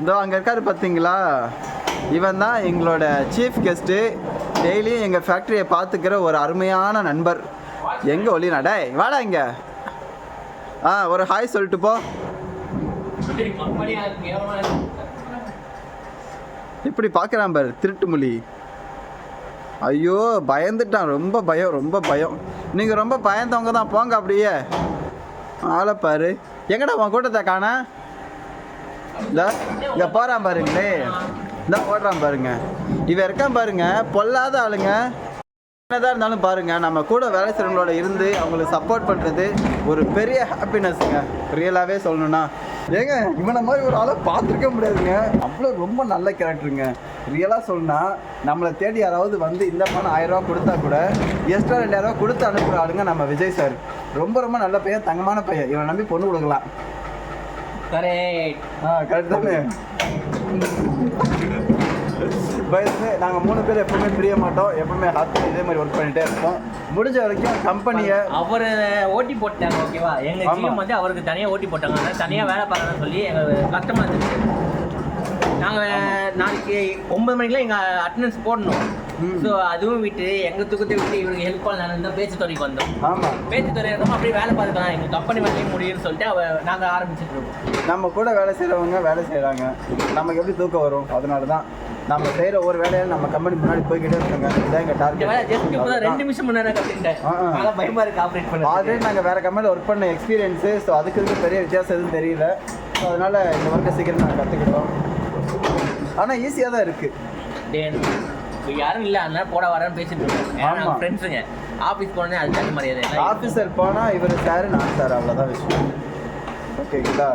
இதோ அங்கே இருக்காரு பார்த்தீங்களா இவன் தான் எங்களோட சீஃப் கெஸ்ட்டு டெய்லியும் எங்கள் ஃபேக்ட்ரியை பார்த்துக்கிற ஒரு அருமையான நண்பர். எங்கே ஒளினா? வாடா இங்கே. ஆ ஒரு ஹாய் சொல்லிட்டு போ. இப்படி பார்க்குறான் பாரு திருட்டு மொழி ஐயோ பயந்துட்டான். ரொம்ப பயம் ரொம்ப பயம். நீங்கள் ரொம்ப பயந்தவங்க தான் போங்க அப்படியே. ஆளை பாரு. எங்கடா உன் கூட்டத்தை காண? இந்த இங்கே போகிறான் பாருங்களே. இந்த ஓடுறான் பாருங்க. இவன் இருக்கான் பாருங்க. பொல்லாத ஆளுங்க. என்னதான் இருந்தாலும் பாருங்க நம்ம கூட வேலை செய்கிறவங்களோட இருந்து அவங்களுக்கு சப்போர்ட் பண்ணுறது ஒரு பெரிய ஹாப்பினஸ்ங்க ரியலாகவே சொல்லணும்னா. ஏங்க இவனை மாதிரி ஒரு ஆளை பார்த்துருக்க முடியாதுங்க. அவ்வளோ ரொம்ப நல்ல கேரக்டருங்க ரியலாக சொன்னால் நம்மளை தேடி யாராவது வந்து இந்த பணம் ஆயிரம் ரூபா கொடுத்தா கூட எக்ஸ்ட்ரா ரெண்டாயிரரூவா கொடுத்து அனுப்புகிற ஆளுங்க நம்ம விஜய் சார் ரொம்ப ரொம்ப நல்ல பையன் தங்கமான பையன். இவனை நம்பி பொண்ணு கொடுக்கலாம். கரெக்ட். ஆ கரெக்ட் தானே? பயந்து நாங்கள் மூணு பேர் எப்பவுமே பிரிய மாட்டோம். எப்பவுமே ஹாப்பி இதே மாதிரி ஒர்க் பண்ணிட்டே இருப்போம். முடிஞ்ச வரைக்கும் கம்பெனியை அவர் ஓட்டி போட்டாங்க ஓகேவா எங்க ஆமா. ஜிஎம் வந்து அவருக்கு தனியா ஓட்டி போட்டாங்க. அதனால தனியா வேலை பார்க்கணும்னு சொல்லி எங்க கஷ்டமா இருந்துச்சு நாங்க நாளைக்கு ஒன்பது மணிக்கெல்லாம் எங்க அட்டண்டன்ஸ் போடணும். ஸோ அதுவும் விட்டு எங்க தூக்கத்தை விட்டு இவருக்கு ஹெல்ப் பண்ணலாம் தான் பேச்சு துறைக்கு வந்தோம். ஆமாம் பேச்சு துறை இருந்தோம் அப்படியே வேலை பார்த்துக்கலாம். எங்க கம்பெனி வேலையும் முடியும்னு சொல்லிட்டு அவ நாங்க ஆரம்பிச்சிட்டு இருக்கோம். நம்ம கூட வேலை செய்கிறவங்க வேலை செய்கிறாங்க நமக்கு எப்படி தூக்கம் வரும்? அதனால தான் நம்ம செய்கிற ஒரு வேலையை நம்ம கம்பெனி முன்னாடி போய்கிட்டே இருக்கோங்க. இதான் எங்கள் ஜஸ்ட் டார்கெட் ரெண்டு நிமிஷம் முன்னாடி கற்றுக்கிட்டேன் ஆ, ஆ. அதெல்லாம் பயமா இருக்கு ஆப்ரேட் பண்ண ஆல்ரெடி நாங்கள் வேறு கம்பெனியில் ஒர்க் பண்ண எக்ஸ்பீரியன்ஸு ஸோ அதுக்கு இதுக்கு பெரிய வித்தியாசம் எதுவும் தெரியல. ஸோ அதனால் இந்த ஒர்க்கை சீக்கிரம் நாங்கள் கற்றுக்கிட்டோம் ஆனால் ஈஸியாக தான் இருக்குது யாரும் இல்லை அதனால போட வரேன்னு பேசிட்டு இருக்கோம் ஃப்ரெண்ட்ஸுங்க ஆஃபீஸ் போனே அது தனி மரியாதை. ஆஃபீஸர் போனால் இவர் சார் நான் சார் அவ்வளோதான் விஷயம். ஓகேங்களா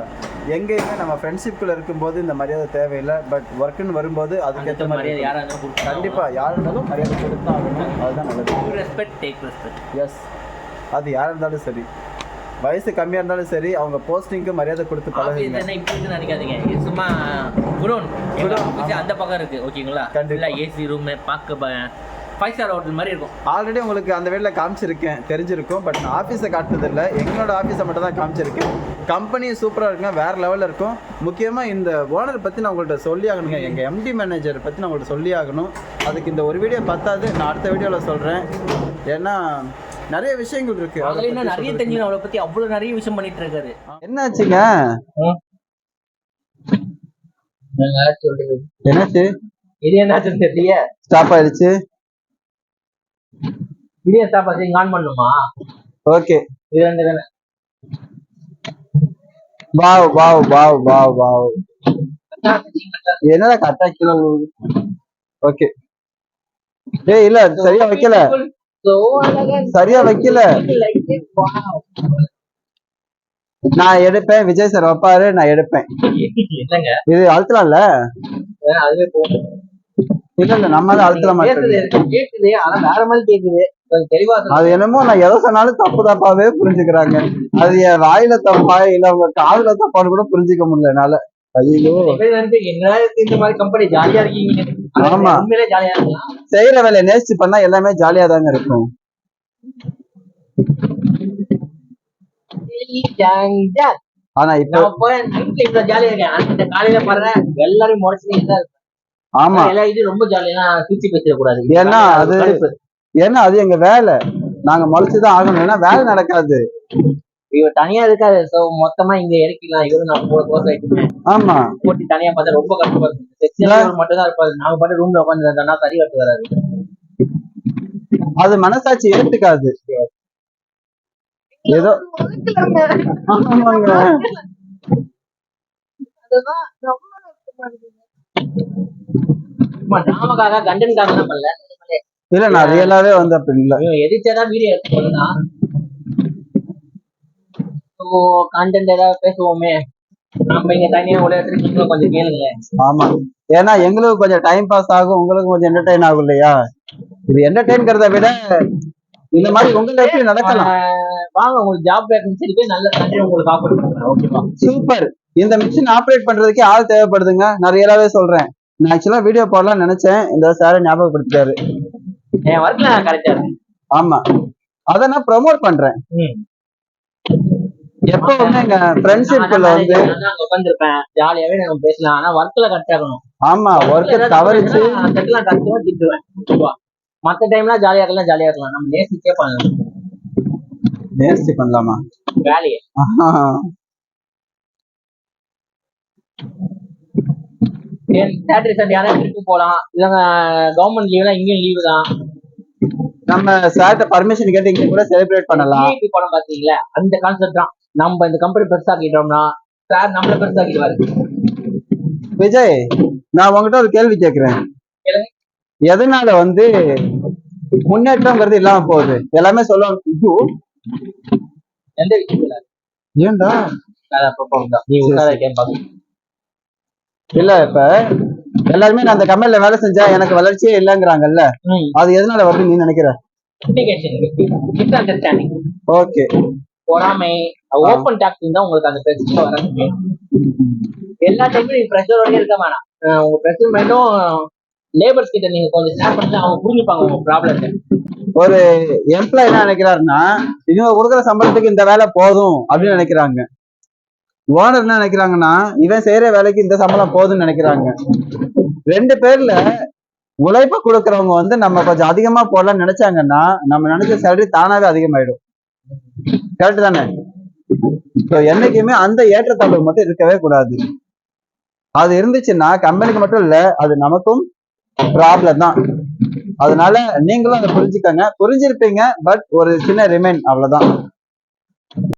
எங்கேயுமே நம்ம ஃப்ரெண்ட்ஷிப்பில் இருக்கும்போது இந்த மரியாதை தேவையில்லை. பட் ஒர்க்குன்னு வரும்போது அதுக்கேற்ற மரியாதை யாராக கண்டிப்பாக யார் இருந்தாலும் மரியாதை கொடுத்தா ஆகணும். அதுதான் நல்லது. ரெஸ்பெக்ட் டேக் ரெஸ்பெக்ட் எஸ் அது யாராக இருந்தாலும் சரி. வயசு கம்மியாக இருந்தாலும் சரி அவங்க போஸ்டிங்க்கு மரியாதை கொடுத்து பழகுங்க. இப்படி நினைக்காதீங்க. சும்மா குடோன். அந்த பக்கம் இருக்கு ஓகேங்களா? கண்டிப்பா. இல்லை ஏசி ரூம் பார்க்க ஃபைவ் ஸ்டார் ஹோட்டல் மாதிரி இருக்கும். ஆல்ரெடி உங்களுக்கு அந்த வேலையில் காமிச்சிருக்கேன் தெரிஞ்சிருக்கும் பட் நான் ஆஃபீஸை காட்டுறதில்ல. எங்களோட ஆஃபீஸை மட்டும் தான் காமிச்சிருக்கேன். கம்பெனி சூப்பராக இருக்குங்க வேறு லெவலில் இருக்கும். முக்கியமாக இந்த ஓனர் பற்றி நான் உங்கள்கிட்ட சொல்லி ஆகணுங்க. எங்கள் எம்டி மேனேஜர் பற்றி நான் உங்கள்கிட்ட சொல்லி ஆகணும். அதுக்கு இந்த ஒரு வீடியோ பத்தாது நான் அடுத்த வீடியோவில் சொல்கிறேன் ஏன்னா நிறைய விஷயங்கள் இருக்குது அதை அதில் இன்னும் பத்தி நிறைய. தெரிஞ்சு அவளை பற்றி அவ்வளோ நிறைய விஷயம் பண்ணிட்டு இருக்காரு என்னாச்சுங்க என்னாச்சு? இது என்னாச்சுன்னு தெரியல ஸ்டாப் ஆயிடுச்சு. வீடியோ ஸ்டாப் ஆச்சு. ஆன் பண்ணுமா? ஓகே இது வந்து தானே. Wow wow wow wow wow என்னடா கரெக்டா கிலோ ஓகே ஏய் இல்ல சரியா வைக்கல. சரியா வைக்கல. நான் எடுப்பேன். விஜய் சார் வைப்பாரு நான் எடுப்பேன். இது அழுத்தலாம்ல இல்ல? இல்ல நம்ம தான் அழுத்தல சொல்லுங்க. அது என்னமோ நான் எதை சொன்னாலும் தப்பு தப்பாவே புரிஞ்சுக்கிறாங்க. அது என் வாயில தப்பா இல்ல உங்க காதுல தப்பான்னு கூட புரிஞ்சுக்க முடியல என்னால. ஐயோ இந்த மாதிரி கம்பெனி ஜாலியா இருக்கீங்க. ஆமா. உண்மையிலே ஜாலியா இருக்கலாம். செய்யற வேலையை நேசிச்சு பண்ணா எல்லாமே ஜாலியா தாங்க இருக்கும். ஆனா இப்போ காலையில பாருங்க எல்லாரும் இருப்பேன் ஆமா. இது ரொம்ப ஜாலியா சிரிச்சு பேசிடக்கூடாது ஏன்னா அது-. ஏன்னா அது எங்க வேலை. நாங்க முளைச்சுதான் ஆகணும். ஏன்னா வேலை நடக்காது. இவர் தனியா இருக்காது. சோ மொத்தமா இங்க இறக்கிக்கலாம் இவரு நான் கூட க்ளோஸ் ஆயிட்டு ஆமா. போட்டி தனியா பார்த்தா ரொம்ப கஷ்டமா இருக்கும் செக்ஷன் மட்டும் தான் இருப்பாரு. நாங்க பாட்டு ரூம்ல உட்காந்து சரி கட்டு வராது. அது மனசாட்சி ஏத்துக்காது. ஏதோ ஆமாங்க நாமக்காக கண்டனுக்காக பண்ணல இல்ல நான் ரியலாவே வந்து அப்படி இல்ல. எதிர்த்தாதான் வீடியோ எடுத்து போதுதான் ஸோ கண்டென்ட் ஏதாவது பேசுவோமே. நம்ம இங்க தனியா இடத்துல நீங்களும் கொஞ்சம் கேளுங்களேன் ஆமா. ஏன்னா எங்களுக்கு கொஞ்சம் டைம் பாஸ் ஆகும் உங்களுக்கு கொஞ்சம் என்டர்டைன் ஆகும் இல்லையா? இது என்டர்டைன்கிறத விட இந்த மாதிரி உங்க லைஃப்ல நடக்கலாம் வாங்க உங்களுக்கு ஜாப் வேகன்சி இருக்கு நல்ல கண்டென்ட் உங்களுக்கு ஆஃபர் பண்றேன் ஓகேவா? சூப்பர் இந்த மிஷின் ஆப்ரேட் பண்றதுக்கே ஆள் தேவைப்படுதுங்க. நான் ரியலாவே சொல்றேன். நான் ஆக்சுவலா வீடியோ போடலாம்னு நினைச்சேன். இந்த சாரை ஞாபகப்படுத்திட்டாரு. என் ஒர்க்ல நான் கரெக்டா ஆமா. அதை நான் ப்ரோமோட் பண்றேன். எப்பவுமே எங்க ஃப்ரெண்ட்ஷிப்ல வந்து உட்காந்துருப்பேன் ஜாலியாவே நம்ம பேசலாம். ஆனா ஒர்க்ல கரெக்டா இருக்கணும் ஆமா ஒர்க்க தவறிச்சு திட்டுவேன். பொதுவா. மத்த டைம்ல ஜாலியா இருக்கலாம் ஜாலியா இருக்கலாம். நம்ம நேசிச்சே பண்ணலாம். நேர்ச்சி பண்ணலாமா? வேலையை. சாட்டர்டே சண்டே யாராவது ட்ரிப்பு போலாம். இல்லைங்க கவர்மெண்ட் லீவ்லாம் இங்கேயும் லீவு தான். நம்ம சார்ட்ட பர்மிஷன் கேட்டு இங்க கூட செலிப்ரேட் பண்ணலாம். படம் பாத்தீங்களா? அந்த கான்செப்ட் தான். நம்ம இந்த கம்பெனி பெருசாக்கிட்டோம்னா சார் நம்மள பெருசாக்கிடுவாரு விஜய் நான் உங்ககிட்ட ஒரு கேள்வி கேளுங்க. எதனால வந்து முன்னேற்றம்ங்கிறது இல்லாம போகுது? எல்லாமே சொல்லுவாங்க. எந்த விஷயத்துல? தான் நீ உட்கார இல்ல இப்ப எல்லாருமே நான் அந்த கம்பெனில வேலை செஞ்சா எனக்கு வளர்ச்சியே இல்லைங்கிறாங்கல்ல. அது எதனால வருது நீ நினைக்கிற? ஓகே பொறாமை ஓப்பன் டாக்ஸ் தான் உங்களுக்கு அந்த பிரச்சனை வராது. எல்லா டைமும் நீங்க ப்ரெஷரோடய இருக்க வேணாம். உங்க ப்ரெஷர் மைண்டும் லேபர்ஸ் கிட்ட நீங்க கொஞ்சம் ஷேர் பண்ணி அவங்க புரிஞ்சுப்பாங்க உங்க ப்ராப்ளத்தை ஒரு எம்ப்ளாய் என்ன நினைக்கிறாருன்னா இவங்க கொடுக்குற சம்பளத்துக்கு இந்த வேலை போதும் அப்படின்னு நினைக்கிறாங்க. ஓனர் என்ன நினைக்கிறாங்கன்னா இவன் செய்யற வேலைக்கு இந்த சம்பளம் போதும்னு நினைக்கிறாங்க. ரெண்டு பேர்ல உழைப்ப கொடுக்கறவங்க வந்து நம்ம கொஞ்சம் அதிகமா போடலாம்னு நினைச்சாங்கன்னா நம்ம நினைச்ச சேலரி தானாவே அதிகமாயிடும். கரெக்ட் தானே? ஸோ என்னைக்குமே அந்த ஏற்றத்தாழ்வு மட்டும் இருக்கவே கூடாது. அது இருந்துச்சுன்னா கம்பெனிக்கு மட்டும் இல்ல அது நமக்கும் ப்ராப்ளம் தான். அதனால நீங்களும் அதை புரிஞ்சுக்கங்க. புரிஞ்சிருப்பீங்க பட் ஒரு சின்ன ரிமைன் அவ்வளவுதான்.